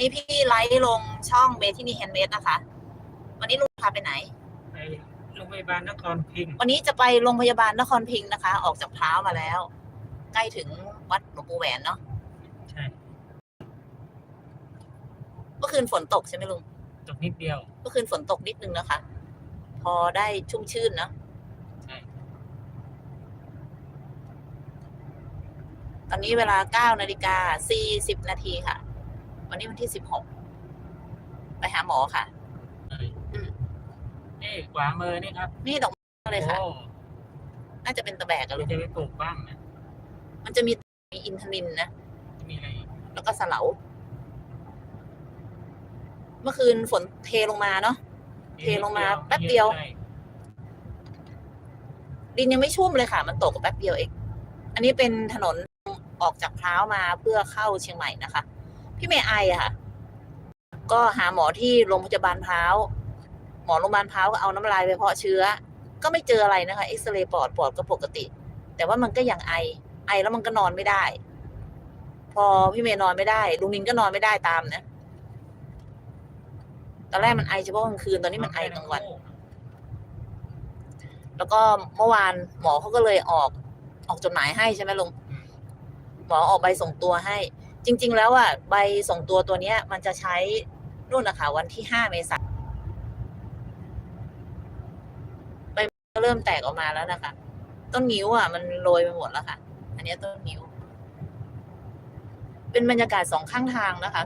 นี่พี่ไลฟ์ลงช่องเบที่นี่แฮนด์เมดนะคะ วันนี้ลุงพาไปไหน ไปโรงพยาบาลนครพิงค์วันนี้จะไปโรงพยาบาลนครพิงค์นะคะ ออกจากพร้าวมาแล้ว ใกล้ถึงวัดหลวงปู่แหวนเนาะใช่เมื่อคืนฝนตกใช่ไหมลุงตกนิดเดียว เมื่อคืนฝนตกนิดนึงนะคะ พอได้ชุ่มชื่นเนาะใช่ตอนนี้เวลา9นาฬิกา40นาทีค่ะ วันนี้วันที่16ไปหาหมอค่ะเลยอืม นี่ขวามือนี่ครับนี่ดอกไม้เลยค่ะ โอ้น่าจะเป็นตะแบกอะลุเรางจะไปปลูกบ้างนะมันจะมีมีอินทนินนะจะมีอะไรอีกแล้วก็สะเหลา เมื่อคืนฝนเทลงมาเนาะ เทลงมาแป๊บเดียวใช่ดินยังไม่ชุ่มเลยค่ะ มันตกแป๊บเดียวเอง อันนี้เป็นถนนออกจากพร้าวมาเพื่อเข้าเชียงใหม่นะคะ พี่เมย์ไออะค่ะ ก็หาหมอที่โรงพยาบาลพร้าวหมอโรงพยาบาลพร้าวก็เอาน้ำลายไปเพาะเชื้อ ก็ไม่เจออะไรนะคะเอ็กซเรย์ปอดปอดก็ปกติ แต่ว่ามันก็ยังไอ ไอแล้วมันก็นอนไม่ได้ พอพี่เมย์นอนไม่ได้ลุงนินก็นอนไม่ได้ตามนะตอนแรกมันไอเฉพาะกลางคืนตอนนี้มันไอกลางวัน แล้วก็เมื่อวานหมอเขาก็เลยออก ออกจดหมายให้ใช่ไหมลุงหมอออกใบส่งตัวให้ จริง ๆ แล้วอะใบส่งตัวตัวเนี้ย มันจะใช้นู่นนะคะวันที่ห้าเมษายนใบก็เริ่มแตกออกมาแล้วนะคะ ต้นนิ้วอะมันโรยไปหมดแล้วค่ะ อันเนี้ยต้นนิ้ว เป็นบรรยากาศสองข้างทางนะคะ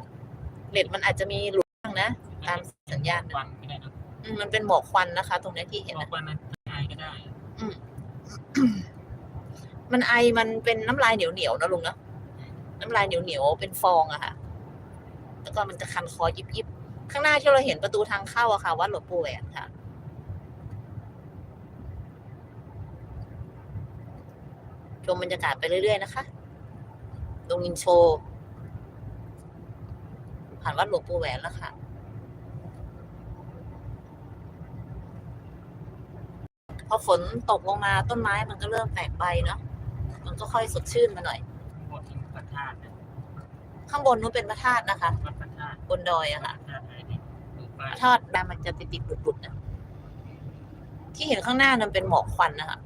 เน็ตมันอาจจะมีหลุดบ้างนะตามสัญญาณควันไม่ได้นะอืมมันเป็นหมอกควันนะคะ ตรงเนี้ยที่เห็นบอนะกว่านั้นไอก็ได้ อืมมันไอมันเป็นน้ำลายเหนียวเหนียวๆนะลุงเนาะ น้ำลายเหนียวเหนียวๆเป็นฟองอะค่ะ แล้วก็มันจะคันคอยิบยิบข้างหน้าที่เราเห็นประตูทางเข้าอะค่ะวัดหลวงปู่แหวนค่ะ ชมบรรยากาศไปเรื่อยๆนะคะลงอินโชว์ผ่านวัดหลวงปู่แหวนแล้วค่ะพอฝนตกลงมาต้นไม้มันก็เริ่มแตกใบเนาะ มันก็ค่อยสดชื่นมาหน่อย บทถึงพระธาตุนะ ข้างบนนู้นเป็นพระธาตุนะคะวัดพระธาตุบนดอยอะค่ะพระธาตุอะไรนี่ปลูกพบ้านระธาตุดำมันจะติดติดๆบุดๆนะที่เห็นข้างหน้านั้นเป็นหมอกควันนะคะ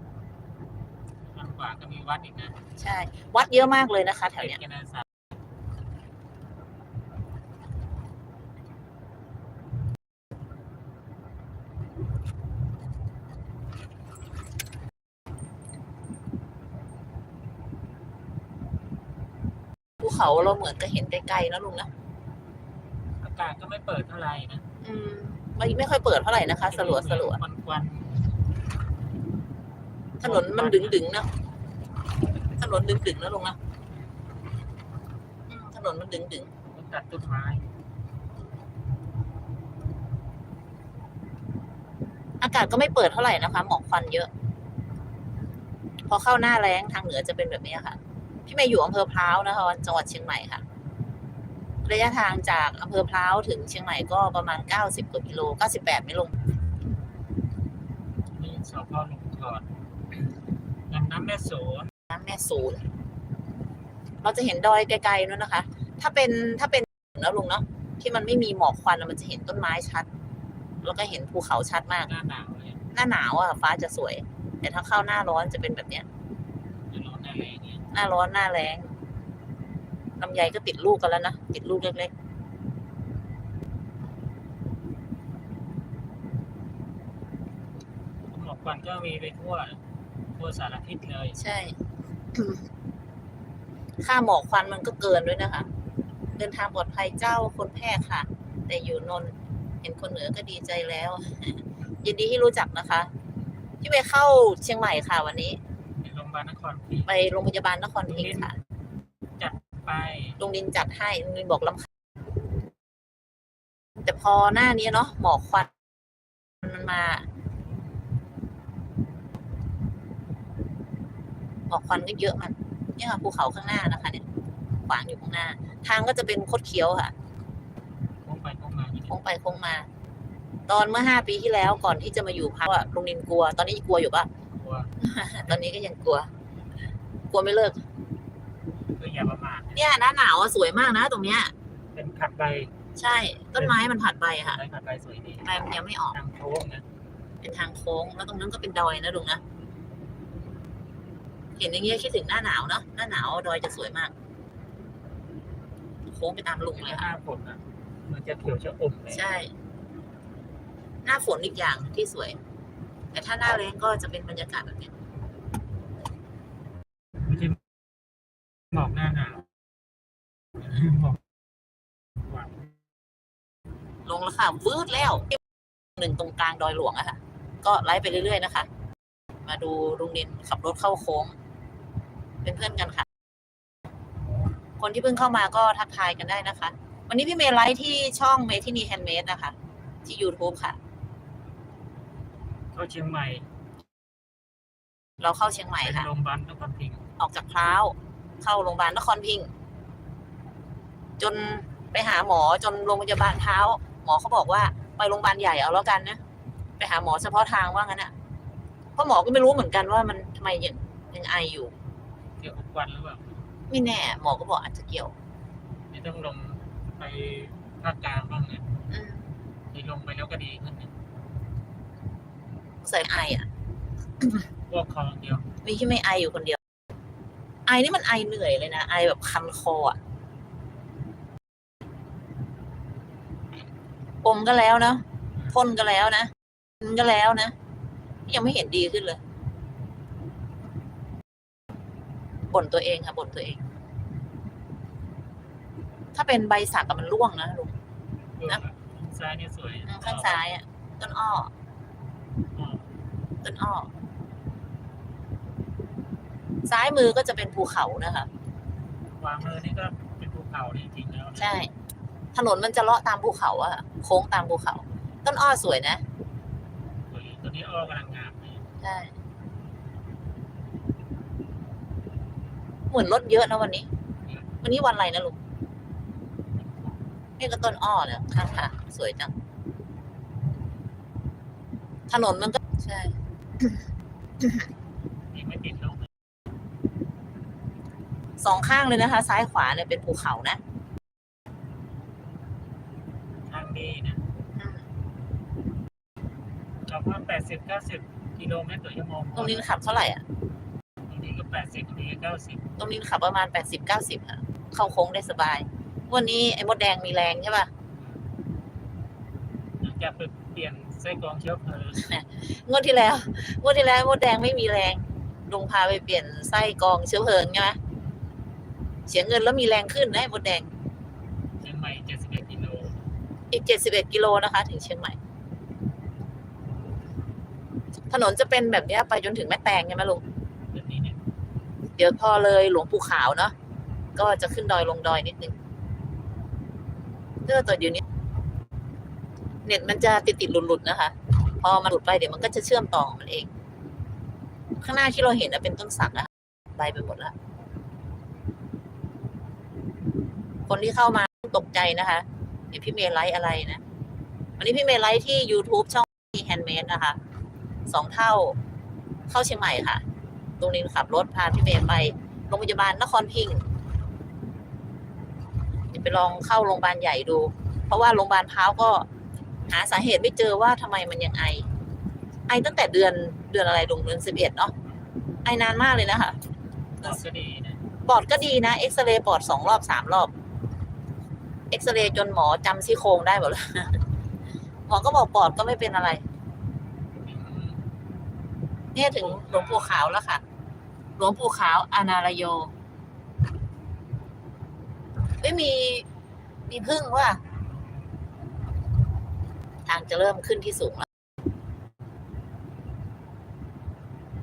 ทางขวาก็มีวัดอีกนะ ใช่ วัดเยอะมากเลยนะคะ แถวเนี้ย ติดกันนะสาม ภู เขาเราเหมือนก็เห็นไกลๆนะลุงนะอากาศก็ไม่เปิดเท่าไหร่นะอืมไม่ไม่ค่อยเปิดเท่าไหร่นะคะสลัวสลัวควันควันถนนมันดึงดึงๆนะถนนดึงดึงๆนะลุงนะอืมถนนมันดึงดึงๆมันตัดต้นไม้อากาศก็ไม่เปิดเท่าไหร่นะคะ หมอกควันเยอะ พอเข้าหน้าแล้งทางเหนือจะเป็นแบบนี้ค่ะ พี่เมย์อยู่อำเภอพร้าวนะคะจังหวัดเชียงใหม่ค่ะ ระยะทางจากอำเภอพร้าวถึงเชียงใหม่ก็ประมาณ90กว่ากิโล98ไม่ลงนี่สพหลวงก่อนลำน้ำแม่โสนน้ำแม่ศูนย์เราจะเห็นดอยไกลๆนู้นนะคะ ถ้าเป็นถ้าเป็นนะลุงเนาะที่มันไม่มีหมอกควันอะมันจะเห็นต้นไม้ชัด แล้วก็เห็นภูเขาชัดมาก หน้าหนาวเลยหน้าหนาวอะฟ้าจะสวย แต่ถ้าเข้าหน้าร้อนจะเป็นแบบเนี้ย หน้าร้อนหน้าแรงลำไยก็ติดลูกกันแล้วนะ ติดลูกเล็กหมอกควันก็มีไปทั่วทั่วสารทิศเลยๆใช่ ค่าหมอกควันมันก็เกินด้วยนะคะ เดินทางปลอดภัยเจ้าคนแพร่ค่ะ แต่อยู่นนท์เห็นคนเหนือก็ดีใจแล้ว ยินดีที่รู้จักนะคะ ที่ไปเข้าเชียงใหม่ค่ะวันนี้ในโรง พยาบาลนครพิงค์ไปโรงพยาบาลนครพิงค์ค่ะจัดไปลุงดินจัดให้ลุงดินบอกลำคาญแต่พอหน้านี้เนาะหมอกควันมันมา หมอกควันก็เยอะมัน เนี่ยค่ะภูเขาข้างหน้านะคะ เนี่ยขวางอยู่ข้างหน้า ทางก็จะเป็นคดเคี้ยวค่ะโค้งไปโค้งมาอย่างโค้นี้งไปโค้งมา ตอนเมื่อห้าปีที่แล้วก่อนที่จะมาอยู่พักอะลุงดินกลัว ตอนนี้กลัวอยู่ปะกลั ว ตอนนี้ก็ยังกลัว กลัวไม่เลิก คืออย่าประมาทเนี่ยหน้าหนาวอะสวยมากนะตรงเนี้ยแต่เป็นขัดใบใช่ ต้นไม้มันผัดใบอะค่ะใบขัดใบสวยดีใบมันยังไม่ออก ทางโค้งนะเป็นทางโค้ง แล้วตรงนั้นก็เป็นดอยนะลุงนะ เห็นอย่างเงี้ยคิดถึงหน้าหนาวเนอะหน้าหนาวดอยจะสวยมาก โค้งไปตามลุงเลยหค่ะน้าฝนอะมันจะเขียวชะอมเลยใช่ หน้าฝนอีกอย่างที่สวย แต่ถ้าหน้าแรงก็จะเป็นบรรยากาศแบบเนี้ยไม่ใช่หมอกหน้าหนาวหมอกหวานลงแล้วค่ะวืดแล้วหนึ่งตรงกลางดอยหลวงอะค่ะ ก็ไล่ไปเรื่อยๆนะคะ มาดูลุงนินขับรถเข้าโค้ง เป็นเพื่อนกันค่ะ คนที่เพิ่งเข้ามาก็ทักทายกันได้นะคะ วันนี้พี่เมย์ไลฟ์ที่ช่องเมทินีแฮนด์เมดนะคะ ที่ YouTube ค่ะ เข้าเชียงใหม่เราเข้าเชียงใหม่ไปค่ะ โรงพยาบาลนครพิงค์ออกจากพร้าวเข้าโรงพยาบาลนครพิงค์จนไปหาหมอจนโรงพยาบาลเท้า หมอเขาบอกว่าไปโรงพยาบาลใหญ่เอาแล้วกันนะไปหาหมอเฉพาะทางว่างั้นอะเพราะหมอก็ไม่รู้เหมือนกันว่ามันทำไมยังยังไออยู่ เกี่ยวกับควันหรือเปล่าไม่แน่ หมอก็บอกอาจจะเกี่ยวไม่ต้องลงไปภาคกลางบ้างเนี่ยอืม ที่ลงไปแล้วก็ดีขึ้นเนี่ย ใส่ไออะพวกคลองเดียวมีที่ไม่ไออยู่คนเดียว ไอนี่มันไอเหนื่อยเลยนะไอแบบคันคออะอมก็แล้วนะพ่นก็แล้วนะกินก็แล้วนะยังไม่เห็นดีขึ้นเลยบ่นตัวเองค่ะบ่นตัวเอง ถ้าเป็นใบสักกับมันร่วงนะลุงนะซ้ายนี่สวยข้างซ้ายอะต้นอ้อ อ๋อต้นอ้อซ้ายมือก็จะเป็นภูเขานะคะขวามือนี่ก็เป็นภูเขาจริงๆแล้วนะใช่ ถนนมันจะเลาะตามภูเขาอะโค้งตามภูเขา ต้นอ้อสวยนะสวยตัวนี้อ้อกำลังงามเลยใช่เหมือนรถเยอะนะวันนี้ วันนี้วันอะไรนะลุงนี่ก็ต้นอ้อเนี่ยข้างทางสวยจัง ถนนมันก็ใช่ ยังไม่ติดลงเลยสองข้างเลยนะคะ ซ้ายขวาเนี่ยเป็นภูเขานะทางดีนะเราว่าแปดสิบเก้าสิบกิโลเมตรต่อชั่วโมงตรงนี้ขับเท่าไหร่อะตรงนี้ก็แปดสิบตรงนี้ก็เก้าสิบตรงนี้ขับประมาณแปดสิบเก้าสิบค่ะ เข้าโค้งได้สบาย วันนี้ไอ้มดแดงมีแรงใช่ป่ะ หลังจากไปเปลี่ยนไส้กรองเชื้อเพลิงงวดที่แล้วงวดที่แล้วมดแดงไม่มีแรงลุงพาไปเปลี่ยนไส้กรองเชื้อเพลิงใช่ไหมเสียเงินแล้วมีแรงขึ้นนะไอ้มดแดงเชียงใหม่เจ็ดสิบเอ็ดกิโลอีกเจ็ดสิบเอ็ดกิโลนะคะ ถึงเชียงใหม่ ถนนจะเป็นแบบเนี้ยไปจนถึงแม่แตงใช่ไหมลุงแบบนี้เนี่ยเดี๋ยวพอเลยหลวงปู่ขาวเนาะก็จะขึ้นดอยลงดอยนิดนึงเพื่อตัวเดี๋ยวนี้ เน็ตมันจะติดติดหลุดหลุดๆนะคะ พอมันหลุดไปเดี๋ยวมันก็จะเชื่อมต่อมันเอง ข้างหน้าที่เราเห็นนะเป็นต้นสักนะใบไปหมดแล้วคนที่เข้ามาตกใจนะคะเดี๋ยวพี่เมย์ไลฟ์อะไรนะ วันนี้พี่เมย์ไลฟ์ที่ YouTube ช่องมีแฮนด์เมดนะคะสองเท่าเข้าเชียงใหม่ค่ะ ตรงนี้ขับรถพาพี่เมย์ไปโรงพยาบาลนครพิงค์เดี๋ยวไปลองเข้าโรงพยาบาลใหญ่ดู เพราะว่าโรงพยาบาลพร้าวก็ หาสาเหตุไม่เจอว่าทำไมมันยังไอ ไอตั้งแต่เดือนเดือนอะไรลงเดือนสิบเอ็ดเนาะไอนานมากเลยนะคะปอดก็ดีนะปอดก็ดีนะเอ็กซเรย์ปอดสองรอบสามรอบเอ็กซเรย์จนหมอจำซี่โครงได้หมดเลยหมอก็บอกปอดก็ไม่เป็นอะไรเนี่ยถึงหลวงปู่ขาวแล้วค่ะ หลวงปู่ขาวอานารโยไม่มีมีพึ่งว่าทางจะเริ่มขึ้นที่สูงแล้ว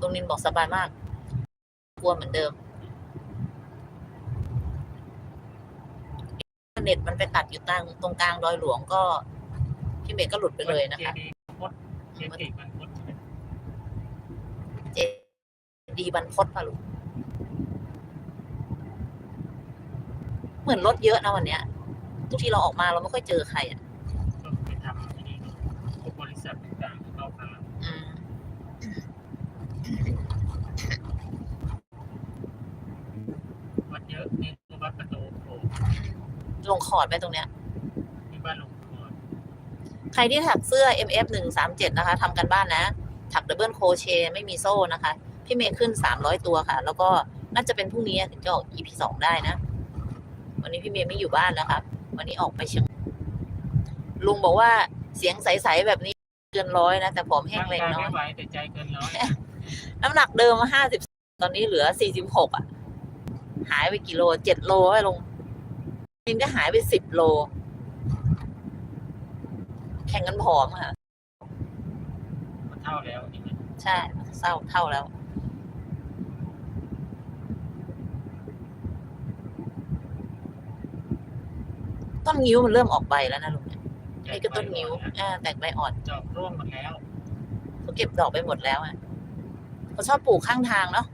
ตรงนินบอกสบายมาก กลัวเหมือนเดิมเน็ตมันไปตัดอยู่ตรงตรงกลางดอยหลวงก็ พี่เมย์ก็หลุดไปเลยนะคะเจดีย์พดเจดีย์มันพดเจดีบรรพตปะลูกเหมือนรถเยอะนะวันเนี้ย ทุกทีเราออกมาเราไม่ค่อยเจอใครอะ ต้องไปทำที่นี่พวกบริษัทต่างๆที่เข้ามา อืม วัดเยอะนี่ก็วัดประตูโผล่ ร ลง คอร์ดไปตรงเนี้ยที่บ้านหลวงพ่อใครที่ถักเสื้อ MF หนึ่งสามเจ็ดนะคะทำกันบ้านนะ ถักดับเบิลโคเชไม่มีโซ่นะคะ พี่เมย์ขึ้นสามร้อยตัวค่ะ แล้วก็น่าจะเป็นพรุ่งนี้ถึงจะออก EP สองได้นะ วันนี้พี่เมย์ไม่อยู่บ้านแล้วครับ วันนี้ออกไปเชียงลุงบอกว่าเสียงใสๆแบบนี้เกินร้อยนะ แต่ผอมแห้งร่างแรงกายน้อไม่ยไหวแต่ใจเกินร้อยน้ำหนักเดิมห้าสิบตอนนี้เหลือสี่สิบหกอะ หายไปกี่โลเจ็ดโลไปลง นินก็หายไปสิบโล แข่งกันผอมค่ะ มันเท่าแล้วนี่มันใช่เศร้าเท่าแล้ว ต้นงิ้วมันเริ่มออกใบแล้วนะลุงเนี่ยนี่ก็ต้นงิ้วอ่าแตกใบอ่อนจอบร่วงหมดแล้วเขาเก็บดอกไปหมดแล้วอะเขาชอบปลูกข้างทางเนาะ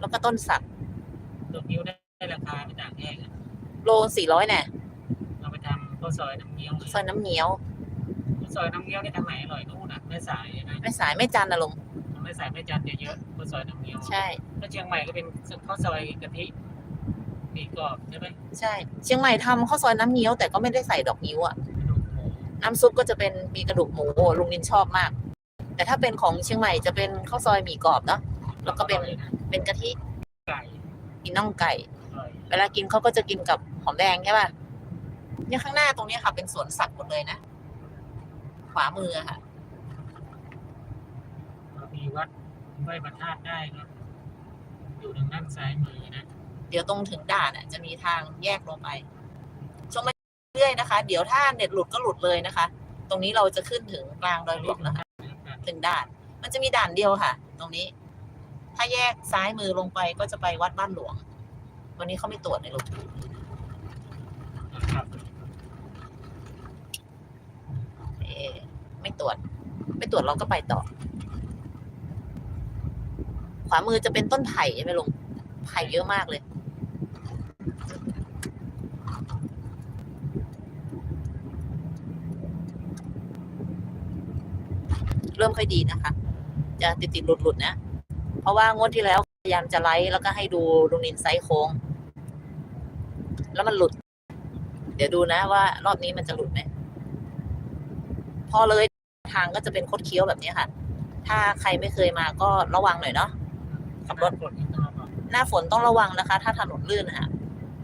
แล้วก็ต้นสักตัวนิ้วได้ราคาไม่ต่างแห้งอะ โลสี่ร้อยแน่เราไปทำข้าวซอยน้ำเงี้ยวซอยน้ำเงี้ยวข้าวซอยน้ำเงี้ยวนี่ทำไหนอร่อยนู่นน่ะไม่สายนะไม่สายไม่จันนะลุงไม่สายไม่จันเยอะๆข้าวซอยน้ำเงี้ยวใช่ถ้าเชียงใหม่ก็เป็นข้าวซอยกะทิมีกรอบใช่ไหมใช่ เชียงใหม่ทำข้าวซอยน้ำเงี้ยวแต่ก็ไม่ได้ใส่ดอกงิ้วอะกระดูกหมูน้ำซุปก็จะเป็นมีกระดูกหมูโอ้ลุงนินชอบมาก แต่ถ้าเป็นของเชียงใหม่จะเป็นข้าวซอยหมี่กรอบเนาะแล้วก็เป็นอร่อยะเป็นกะทิไก่มีน่องไก่อร่อยเวลากินเขาก็จะกินกับ หอมแดงใช่ป่ะเนี่ยข้างหน้าตรงเนี้ยค่ะ เป็นสวนสัตว์หมดเลยนะ ขวามืออะค่ะเรามีวัดไหว้พระธาตุได้ครับอยู่ทางด้านซ้ายมือนะ เดี๋ยวตรงถึงด่านอะ จะมีทางแยกลงไปชมไปเรื่อยนะคะ เดี๋ยวถ้าเน็ตหลุดก็หลุดเลยนะคะ ตรงนี้เราจะขึ้นถึงกลางดอยหลวงนะคะ ถึงด่าน มันจะมีด่านเดียวค่ะ ตรงนี้ ถ้าแยกซ้ายมือลงไปก็จะไปวัดบ้านหลวง วันนี้เขาไม่ตรวจในลูก ครับเออไม่ตรวจ ไม่ตรวจเราก็ไปต่อ ขวามือจะเป็นต้นไผ่ใช่ไหมลุงไผ่เยอะมากเลย เริ่มค่อยดีนะคะ จะติดติดหลุดหลุดนะ เพราะว่างวดที่แล้วพยายามจะไลฟ์แล้วก็ให้ดูลุงนินไซส์โค้ง แล้วมันหลุด เดี๋ยวดูนะว่ารอบนี้มันจะหลุดไหมพอเลยทางก็จะเป็นคดเคี้ยวแบบนี้ค่ะ ถ้าใครไม่เคยมาก็ระวังหน่อยเนาะขับรถกดที่ตัวก่อนหน้าฝนต้องระวังนะคะ ถ้าถนนลื่นนะคะ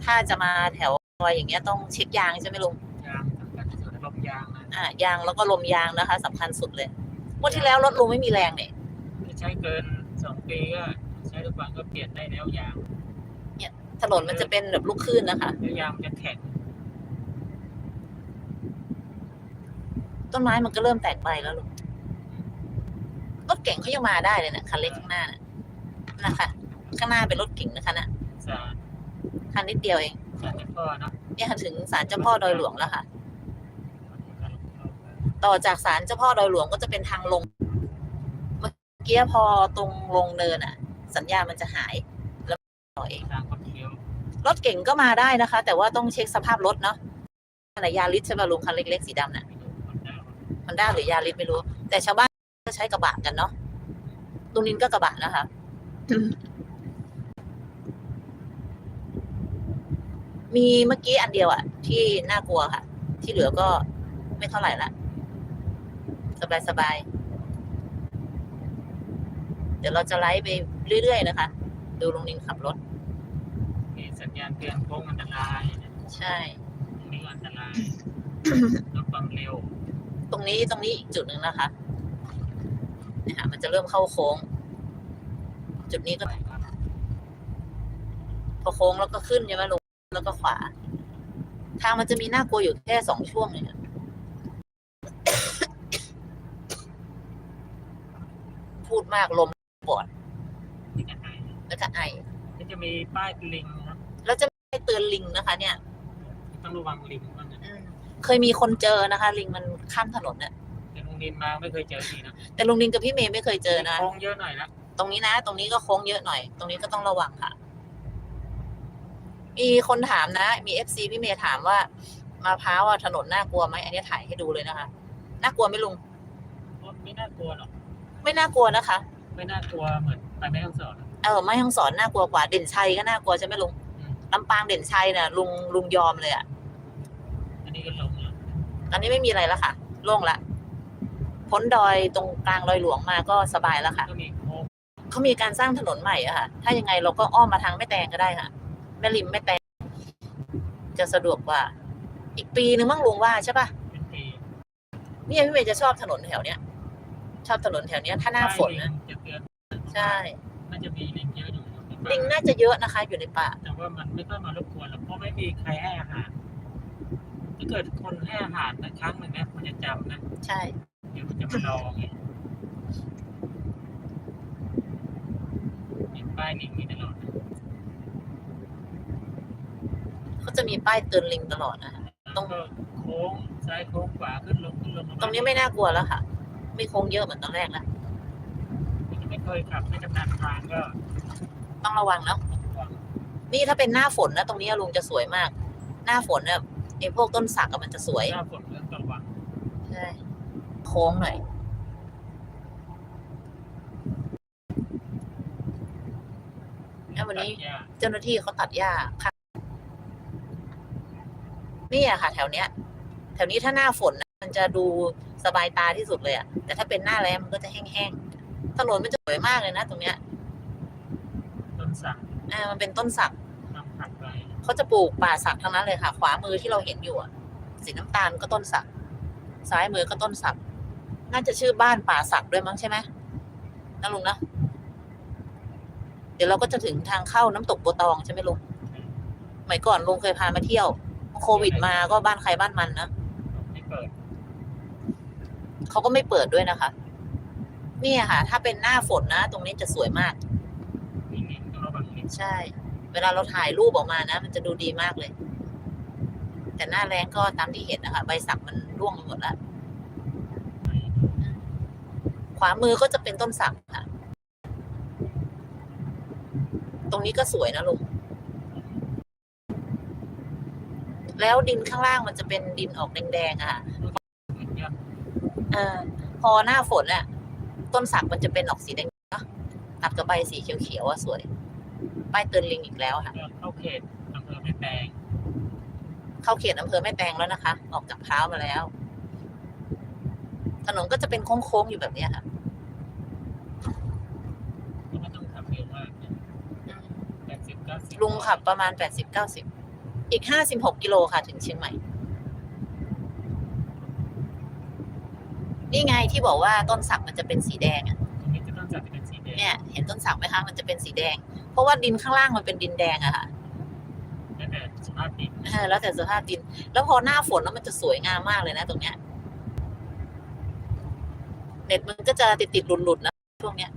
ถ้าจะมาแถวซอยอย่างเงี้ยต้องเช็คยางใช่ไหมลุงยางสำคัญที่สุดลมยางนะอ่ายางแล้วก็ลมยางนะคะสำคัญสุดเลยงวันที่แล้วรถลุงไม่มีแรงเนี่ยถ้าใช้เกินสองปีก็ใช้ทุกวันก็เปลี่ยนได้แล้วยางถนนมันจะเป็นแบบลูกคลื่นนะคะแล้วยางมันจะแข็ง ต้นไม้มันก็เริ่มแตกใบแล้วลุงรถเก่งเขายังมาได้เลยนะคันเล็กข้างหน้าน่ะนะคะข้างหน้าเป็นรถเก่งนะคะน่ะสารคันนิดเดียวเองสารพ่อเนาะเนี่ยค่ะถึงศาลเจ้าพ่อดอยหลวงแล้วค่ะ ต่อจากศาลเจ้าพ่อดอยหลวงก็จะเป็นทางลง เมื่อกี้พอตรงลงเนินอะ สัญญาณมันจะหาย แล้วต่อเอง ทางคดเคี้ยวรถเก่งก็มาได้นะคะ แต่ว่าต้องเช็คสภาพรถเนาะขนาดยาริสใช่ป่ะลุงคันเล็กๆสีดำน่ะไม่ รู้คนดาวมันด้าหรือยาริสไม่รู้ แต่ชาวบ้านก็ใช้กระบะกันเนาะตรงนี้ก็กระบะนะคะมีเมื่อกี้อันเดียวอะที่น่ากลัวค่ะ ที่เหลือก็ไม่เท่าไหร่ละสบายสบายๆเดี๋ยวเราจะไลฟ์ไปเรื่อยๆนะคะ ดูลุงนินขับรถมีสัญญาณเตือนโค้งอันตรายนะใช่ตรงนี้อันตรายต้องความเร็ว ตรงนี้ตรงนี้อีกจุดหนึ่งนะคะเนี่ยค่ะมันจะเริ่มเข้าโค้ง จุดนี้ก็พอโค้งแล้วก็ขึ้นใช่ไหมลงแล้วก็ขวา ทางมันจะมีน่ากลัวอยู่แค่สองช่วงเองอะพูดมากลมปอดที่จะไหนแล้วก็ไอก็จะมีป้ายลิงนะแล้วจะไม่เตือนลิงนะคะ เนี่ย ต้องระวังลิงบ้างนะอืมเคยมีคนเจอนะคะ ลิงมัน ข้ามถนนเนี่ยแต่โรงเรียนมาไม่เคยเจอทีนะแต่ลุงลิงกับพี่เมย์ไม่เคยเจอนะโค้งเยอะหน่อยนะตรงนี้นะตรงนี้ก็โค้งเยอะหน่อย ตรงนี้ก็ต้องระวังค่ะ มีคนถามนะ มีเอฟซีพี่เมย์ถามว่ามาพร้าวอะถนนน่ากลัวไหมอันนี้ถ่ายให้ดูเลยนะคะน่ากลัวไหมลุงไม่น่ากลัวหรอกไม่น่ากลัวนะคะ ไม่น่ากลัวเหมือนไปแม่ฮ่องสอนเออไม่ต้องสอนน่ากลัวกว่าเด่นชัยก็น่ากลัวใช่ไหมลุงอืมลำปางเด่นชัยน่ะลุงลุงยอมเลยอะอันนี้ก็ลงแล้ว ตอนนี้ไม่มีอะไรแล้วค่ะ โล่งละ พ้นดอยตรงกลางดอยหลวงมาก็สบายแล้วค่ะก็มีโค้งเขามีการสร้างถนนใหม่อะค่ะ ถ้ายังไงเราก็อ้อมมาทางแม่แตงก็ได้ค่ะ แม่ริมแม่แตง จะสะดวกกว่า อีกปีนึงมั่งลุงว่าใช่ปะเป็นปีเนี่ยพี่เมย์จะชอบถนนแถวเนี้ย ชอบถนนแถวเนี้ย ถ้าหน้าฝนนะจะเตือนใช่ น่าจะมีลิงเยอะอยู่ในป่าลิงน่าจะเยอะนะคะ อยู่ในป่า แต่ว่ามันไม่ค่อยมารบกวนหรอกเพราะไม่มีใครให้อาหาร ถ้าเกิดคนให้อาหารแต่ครั้งหนึ่งนะมันจะจำนะใช่ เดี๋ยวมันจะมารอไงเห็นป้ายลิงมีตลอดนะเขาจะมีป้ายเตือนลิงตลอดนะคะตรงก็โค้งซ้ายโค้งขวาขึ้นลงขึ้นลงตรงนี้ไม่น่ากลัวแล้วค่ะ ไม่โค้งเยอะเหมือนตอนแรกแล้วไม่เคยขับไม่ชำนาญทางก็ ต้องระวังเนาะนี่ถ้าเป็นหน้าฝนนะตรงนี้ลุงจะสวยมาก หน้าฝนเนี่ย ไอ้พวกต้นสักอะมันจะสวยหน้าฝนเรื่องระวังใช่โค้งหน่อยแล้ววันนี้ตัดหญ้าเจ้าหน้าที่เขาตัดหญ้าค่ะนี่อะค่ะ แถวเนี้ย แถวนี้ถ้าหน้าฝนนะมันจะดูสบายตาที่สุดเลยอะแต่ถ้าเป็นหน้าแล้งมันก็จะแห้งๆถนนมันจะสวยมากเลยนะตรงเนี้ย ต้นสักอ่ามันเป็นต้นสักนำผักไป เขาจะปลูกป่าสักทั้งนั้นเลยค่ะ ขวามือที่เราเห็นอยู่อะสีน้ำตาลก็ต้นสัก ซ้ายมือก็ต้นสัก น่าจะชื่อบ้านป่าสักด้วยมั้งใช่ไหมนะลุงนะ เดี๋ยวเราก็จะถึงทางเข้าน้ำตกโบวตองใช่ไหมลุงสมัยก่อนลุงเคยพามาเที่ยว โควิดมาก็บ้านใครบ้านมันนะไม่เปิดเขาก็ไม่เปิดด้วยนะคะ เนี่ยค่ะ ถ้าเป็นหน้าฝนนะ ตรงนี้จะสวยมากมีลิงต้องระวังลิงใช่ เวลาเราถ่ายรูปออกมานะ มันจะดูดีมากเลย แต่หน้าแรงก็ตามที่เห็นนะคะใบสักมันร่วงไปหมดแล้วขวามือก็จะเป็นต้นสักค่ะ ตรงนี้ก็สวยนะลุง แล้วดินข้างล่างมันจะเป็นดินออกแดงๆอะค่ะอพอหน้าฝนอะต้นสักมันจะเป็นออกสีแดงเนอะตัดกับใบสีเขียวๆอะสวย ป้ายเตือนลิงอีกแล้วค่ะยอดเข้าเขตอำเภอแม่แตงเข้าเขตอำเภอแม่แตงแล้วนะคะ ออกจากเท้าวมาแล้ว ถนนก็จะเป็นโค้งๆอยู่แบบเนี้ยค่ะก็ไม่ต้องขับเร็วมากนะแปดสิบเก้าสิบลุงขับประมาณแปดสิบเก้าสิบอีกห้าสิบหกกิโลค่ะถึงเชียงใหม่ นี่ไงที่บอกว่าต้นสักมันจะเป็นสีแดงอะตรงนี้จะต้องจัดเป็นสีแดงเนี่ยเห็นต้นสักไหมคะมันจะเป็นสีแดง เพราะว่าดินข้างล่างมันเป็นดินแดงอะค่ะแล้วแต่สภาพดินเออแล้วแต่สภาพดิน แล้วพอหน้าฝนแล้วมันจะสวยงามมากเลยนะ ตรงเนี้ย เน็ตมันก็จะติดติดๆหลุดๆนะช่วงเนี้ย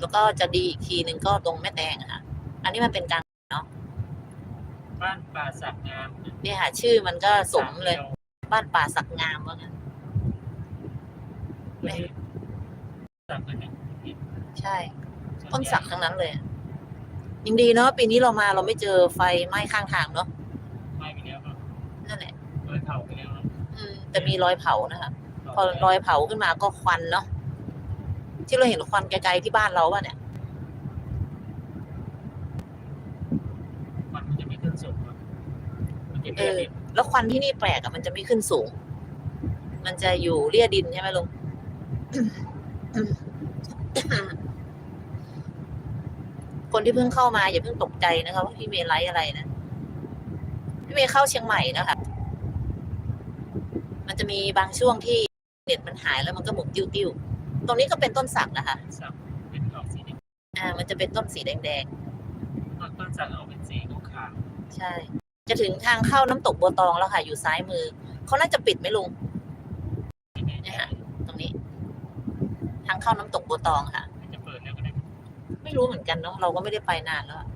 แล้วก็จะดีอีกทีหนึ่งก็ตรงแม่แตงอะค่ะ อันนี้มันเป็นกลางบ้านป่าสักงามเนี่ยค่ะ ชื่อมันก็สมเลย บ้านป่าสักงามว่างั้นไม่สักเลยนะใช่ ต้นสักทั้งนั้นเลย ยังดีเนาะปีนี้เรามาเราไม่เจอไฟไหม้ข้างทางเนาะไหม้ไปแล้วก็นั่นแหละโดยเผาไปแล้วอะอืมแต่มีรอยเผานะคะพอรอยเผาขึ้นมาก็ควันเนาะที่เราเห็นควันไกลๆที่บ้านเราป่ะเนี่ยมันจะไม่ขึ้นสูงอะมันจะเอเรียอแล้วควันที่นี่แปลกอะมันจะไม่ขึ้นสูง มันจะอยู่เลี่ยดินใช่ไหมลุง คนที่เพิ่งเข้ามาอย่าเพิ่งตกใจนะคะว่าพี่เมย์ไลฟ์อะไรนะ พี่เมย์เข้าเชียงใหม่นะคะ มันจะมีบางช่วงที่เน็ตมันหายแล้วมันก็หมุนติ้วๆตรงนี้ก็เป็นต้นสักนะคะสักเป็นออกสีแดงอ่า มันจะเป็นต้นสีแดงต้นสักออกเป็นสีขาวๆใช่ จะถึงทางเข้าน้ำตกบัวตองแล้วค่ะ อยู่ซ้ายมือ เขาน่าจะปิดไหมลุงๆที่ไหนเนี่ยค่ะตรงนี้ ทางเข้าน้ำตกบัวตองค่ะ จะเปิดแล้วก็ได้ ไม่รู้เหมือนกันเนาะเราก็ไม่ได้ไปนานแล้วอะ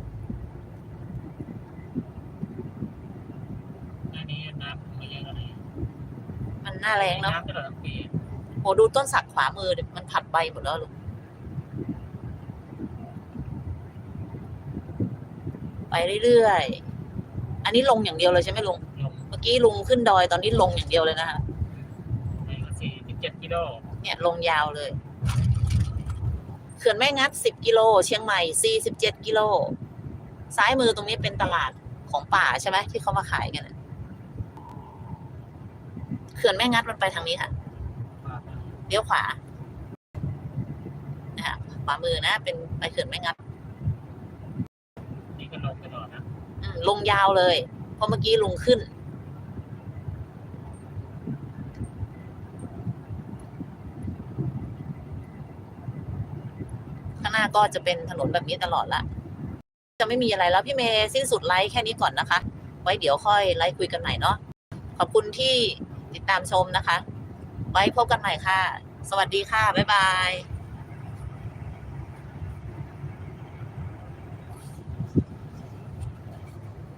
หน้านี้น้ำมาเยอะอะไรมันหน้าแรงเนาะน้ำตลอดทั้งปีโหดูต้นสักขวามือดิมันผัดใบหมดแล้วลุงไปเรื่อยๆ อันนี้ลงอย่างเดียวเลยใช่ไหมลุงลงเมื่อกี้ลุงขึ้นดอยตอนนี้ลงอย่างเดียวเลยนะคะไปก็สี่สิบเจ็ดกิโลเนี่ยลงยาวเลย เขื่อนแม่งัดสิบกิโล เชียงใหม่สี่สิบเจ็ดกิโล ซ้ายมือตรงนี้เป็นตลาดของป่าใช่ไหมที่เขามาขายกันอะขื่อนแม่งัดมันไปทางนี้ค่ะเลี้ยวขวานะคะขวามือนะ เป็นไปเขื่อนแม่งัดนี่ก็ลงไปหน่อยนะอืมลงยาวเลย เพราะเมื่อกี้ลงขึ้น ข้างหน้า ก็จะเป็นถนนแบบนี้ตลอดละ จะไม่มีอะไรแล้วพี่เมย์สิ้นสุดไลฟ์แค่นี้ก่อนนะคะ ไว้เดี๋ยวค่อยไลฟ์คุยกันใหม่เนาะขอบคุณที่ติดตามชมนะคะ ไว้พบกันใหม่ค่ะ สวัสดีค่ะ บ๊ายบาย